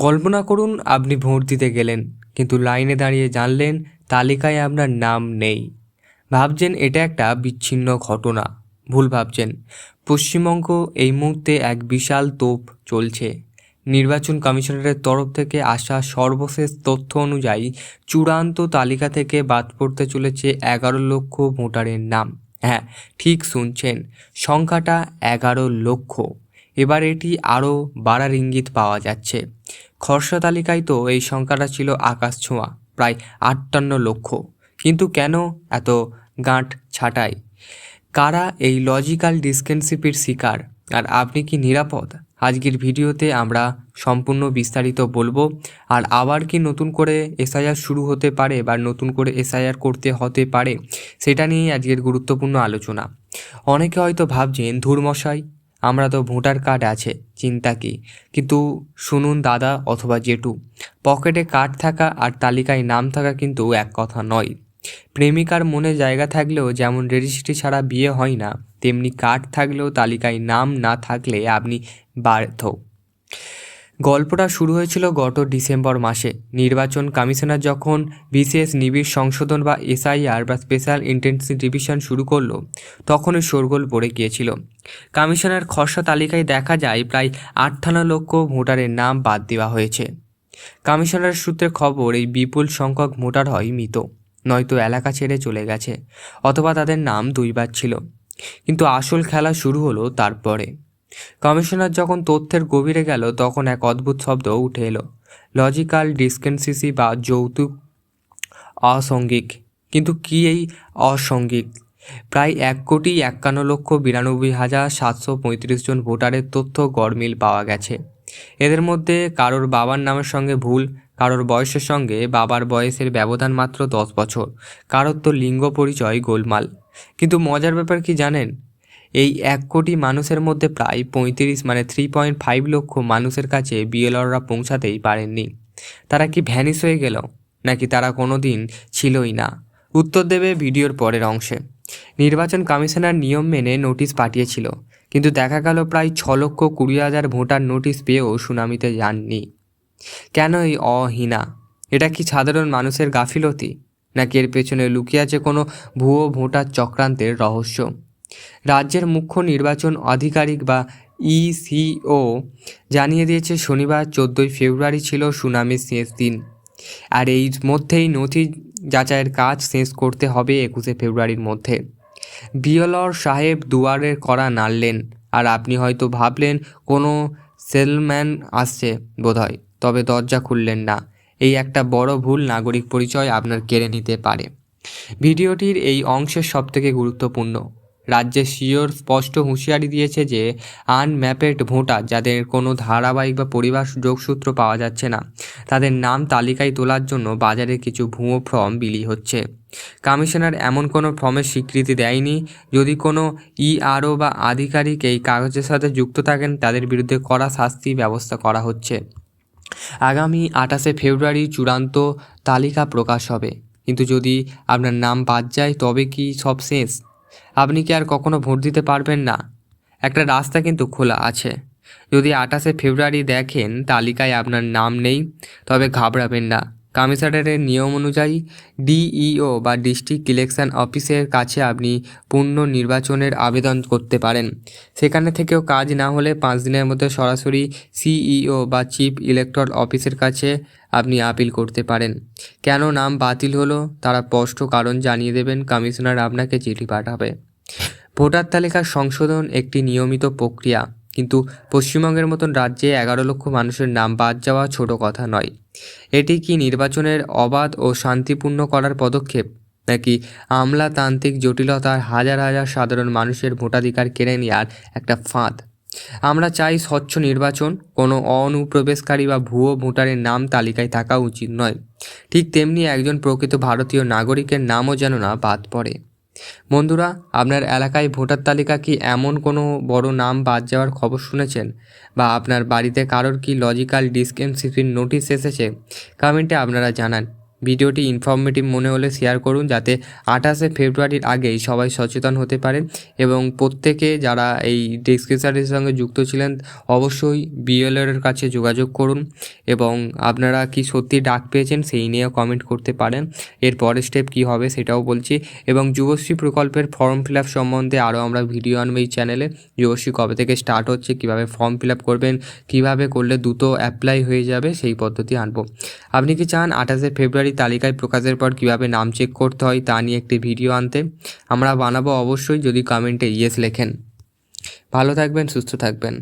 কল্পনা করুন আপনি ভোট দিতে গেলেন, কিন্তু লাইনে দাঁড়িয়ে জানলেন তালিকায় আপনার নাম নেই। ভাবছেন এটা একটা বিচ্ছিন্ন ঘটনা। ভুল ভাবছেন। পশ্চিমবঙ্গ এই মুহূর্তে এক বিশাল তোপ চলছে। নির্বাচন কমিশনারের তরফ থেকে আসা সর্বশেষ তথ্য অনুযায়ী চূড়ান্ত তালিকা থেকে বাদ পড়তে চলেছে এগারো লক্ষ ভোটারের নাম। হ্যাঁ ঠিক শুনছেন। সংখ্যাটা এগারো লক্ষ। এবার এটি আরও বাড়ার ইঙ্গিত পাওয়া যাচ্ছে। খসড়া তালিকায় তো এই সংখ্যাটা ছিল আকাশ ছোঁয়া, প্রায় আটান্ন লক্ষ। কিন্তু কেন এত গাঁট ছাঁটাই? কারা এই লজিক্যাল ডিসকেন্সিপির শিকার? আর আপনি কি নিরাপদ? আজকের ভিডিওতে আমরা সম্পূর্ণ বিস্তারিত বলব। আর আবার কি নতুন করে এসআইআর শুরু হতে পারে বা নতুন করে এসআইআর করতে হতে পারে, সেটা নিয়েই আজকের গুরুত্বপূর্ণ আলোচনা। অনেকে হয়তো ভাবছেন, ধুরমশাই আমরা তো ভোটার কার্ড আছে, চিন্তা কি? কিন্তু শুনুন দাদা অথবা জেঠু, পকেটে কার্ড থাকা আর তালিকায় নাম থাকা কিন্তু এক কথা নয়। প্রেমিকার মনে জায়গা থাকলেও যেমন রেজিস্ট্রি ছাড়া বিয়ে হয় না, তেমনি কার্ড থাকলেও তালিকায় নাম না থাকলে আপনি বাধ্য গল্পটা শুরু হয়েছিল গত ডিসেম্বর মাসে। নির্বাচন কমিশনার যখন বিশেষ নিবিড় সংশোধন বা এসআইআর বা স্পেশাল ইন্টেন্সিভ ডিভিশন শুরু করল, তখনই শোরগোল পড়ে গিয়েছিল। কমিশনার খসড়া তালিকায় দেখা যায়, প্রায় আটান্ন লক্ষ ভোটারের নাম বাদ দেওয়া হয়েছে। কমিশনার সূত্রে খবর, এই বিপুল সংখ্যক ভোটার হয় মৃত, নয়তো এলাকা ছেড়ে চলে গেছে, অথবা তাদের নাম দুইবার ছিল। কিন্তু আসল খেলা শুরু হলো তারপরে। কমিশনার যখন তথ্যের গভীরে গেল, তখন এক অদ্ভুত শব্দ উঠে এলো। লজিক্যাল ডিসকেন্সিসি বা যৌতুক অসঙ্গিক। কিন্তু কি এই অসঙ্গিক? প্রায় এক কোটি একান্ন লক্ষ বিরানব্বই হাজার সাতশো পঁয়ত্রিশ জন ভোটারের তথ্য গড়মিল পাওয়া গেছে। এদের মধ্যে কারোর বাবার নামের সঙ্গে ভুল, কারোর বয়সের সঙ্গে বাবার বয়সের ব্যবধান মাত্র দশ বছর, কারোর তো লিঙ্গ পরিচয় গোলমাল। কিন্তু মজার ব্যাপার কি জানেন? এই এক কোটি মানুষের মধ্যে প্রায় পঁয়ত্রিশ মানে থ্রি পয়েন্ট ফাইভ লক্ষ মানুষের কাছে বিএলআররা পৌঁছাতেই পারেননি। তারা কি ভ্যানিস হয়ে গেল? নাকি তারা কোনো দিন ছিলই না? উত্তর দেবে ভিডিওর পরের অংশে। নির্বাচন কমিশনার নিয়ম মেনে নোটিশ পাঠিয়েছিল, কিন্তু দেখা গেল প্রায় ছ লক্ষ কুড়ি হাজার ভোটার নোটিশ পেয়েও সুনামিতে যাননি। কেন এই অহীনা? এটা কি সাধারণ মানুষের গাফিলতি? নাকি এর পেছনে লুকিয়ে আছে কোনো ভুয়ো ভোটার চক্রান্তের রহস্য? রাজ্যের মুখ্য নির্বাচন আধিকারিক বা ইসিও জানিয়ে দিয়েছে, শনিবার চোদ্দোই ফেব্রুয়ারি ছিল সুনামির শেষ দিন। আর এই মধ্যেই নথি যাচাইয়ের কাজ শেষ করতে হবে একুশে ফেব্রুয়ারির মধ্যে। বিয়লর সাহেব দুয়ারের করা নাড়লেন, আর আপনি হয়তো ভাবলেন, কোনো সেলম্যান আসছে বোধহয়, তবে দরজা খুললেন না। এই একটা বড় ভুল নাগরিক পরিচয় আপনার কেড়ে নিতে পারে। ভিডিওটির এই অংশের সবথেকে গুরুত্বপূর্ণ। রাজ্যের সিওর স্পষ্ট হুঁশিয়ারি দিয়েছে যে, আনম্যাপেড ভোটার যাদের কোনো ধারাবাহিক বা পরিবার যোগসূত্র পাওয়া যাচ্ছে না, তাদের নাম তালিকায় তোলার জন্য বাজারে কিছু ভুয়ো ফর্ম বিলি হচ্ছে। কমিশনার এমন কোনো ফর্মের স্বীকৃতি দেয়নি। যদি কোনো ইআরও বা আধিকারিক এই কাগজের সাথে যুক্ত থাকেন, তাদের বিরুদ্ধে কড়া শাস্তি ব্যবস্থা করা হচ্ছে। আগামী আঠাশে ফেব্রুয়ারি চূড়ান্ত তালিকা প্রকাশ হবে। কিন্তু যদি আপনার নাম বাদ যায়, তবে কি সব শেষ? আপনি কি আর কখনো ভোট দিতে পারবেন না? একটা রাস্তা কিন্তু খোলা আছে। যদি আঠাশে ফেব্রুয়ারি দেখেন, তালিকায় আপনার নাম নেই, তবে ঘাবড়াবেন না। কমিশনারের নিয়ম অনুযায়ী, ডিইও বা ডিস্ট্রিক্ট ইলেকশন অফিসের কাছে আপনি পূর্ণ নির্বাচনের আবেদন করতে পারেন। সেখানে থেকেও কাজ না হলে পাঁচ দিনের মধ্যে সরাসরি সিইও বা চিফ ইলেকট্রাল অফিসের কাছে আপনি আপিল করতে পারেন। কেন নাম বাতিল হলো, তারা স্পষ্ট কারণ জানিয়ে দেবেন কমিশনার আপনাকে চিঠি পাঠাবে। ভোটার তালিকার সংশোধন একটি নিয়মিত প্রক্রিয়া, কিন্তু পশ্চিমবঙ্গের মতন রাজ্যে এগারো লক্ষ মানুষের নাম বাদ যাওয়া ছোট কথা নয়। এটি কি নির্বাচনের অবাধ ও শান্তিপূর্ণ করার পদক্ষেপ? নাকি আমলাতান্ত্রিক জটিলতার হাজার হাজার সাধারণ মানুষের ভোটাধিকার কেড়ে নেওয়ার একটা ফাঁদ? আমরা চাই স্বচ্ছ নির্বাচন, কোনো অনুপ্রবেশকারী বা ভুয়ো ভোটারের নাম তালিকায় থাকা উচিত নয়। ঠিক তেমনি একজন প্রকৃত ভারতীয় নাগরিকের নামও যেন না বাদ পড়ে। বন্ধুরা, আপনার এলাকায় ভোটার তালিকা কি এমন কোনো বড় নাম বাদ যাওয়ার খবর শুনেছেন? বা আপনার বাড়িতে কারোর কি লজিক্যাল ডিসকেমসিপির নোটিশ এসেছে? কমেন্টে আপনারা জানান। ভিডিওটি ইনফরমেটিভ মনে হলে শেয়ার করুন যাতে আঠাশে ফেব্রুয়ারির আগেই সবাই সচেতন হতে পারেন এবং প্রত্যেকে যারা এই ডিসক্রিপশানের সঙ্গে যুক্ত ছিলেন অবশ্যই বিএলএর কাছে যোগাযোগ করুন এবং আপনারা কি সত্যি ডাক পেয়েছেন সেই নিয়েও কমেন্ট করতে পারেন। এর পরের স্টেপ কী হবে সেটাও বলছি এবং যুবশ্রী প্রকল্পের ফর্ম ফিল আপ সম্বন্ধে আরও আমরা ভিডিও আনব এই চ্যানেলে যুবশ্রী কবে থেকে স্টার্ট হচ্ছে, কীভাবে ফর্ম ফিল আপ করবেন, কীভাবে করলে দ্রুত অ্যাপ্লাই হয়ে যাবে সেই পদ্ধতি আনব। আপনি কি চান আঠাশে ফেব্রুয়ারি তালিকায় প্রকাশের পর কীভাবে নাম চেক করতে হয় তা নিয়ে একটি ভিডিও আনতে আমরা বানাবো অবশ্যই যদি কমেন্টে ইয়েস লেখেন। ভালো থাকবেন, সুস্থ থাকবেন।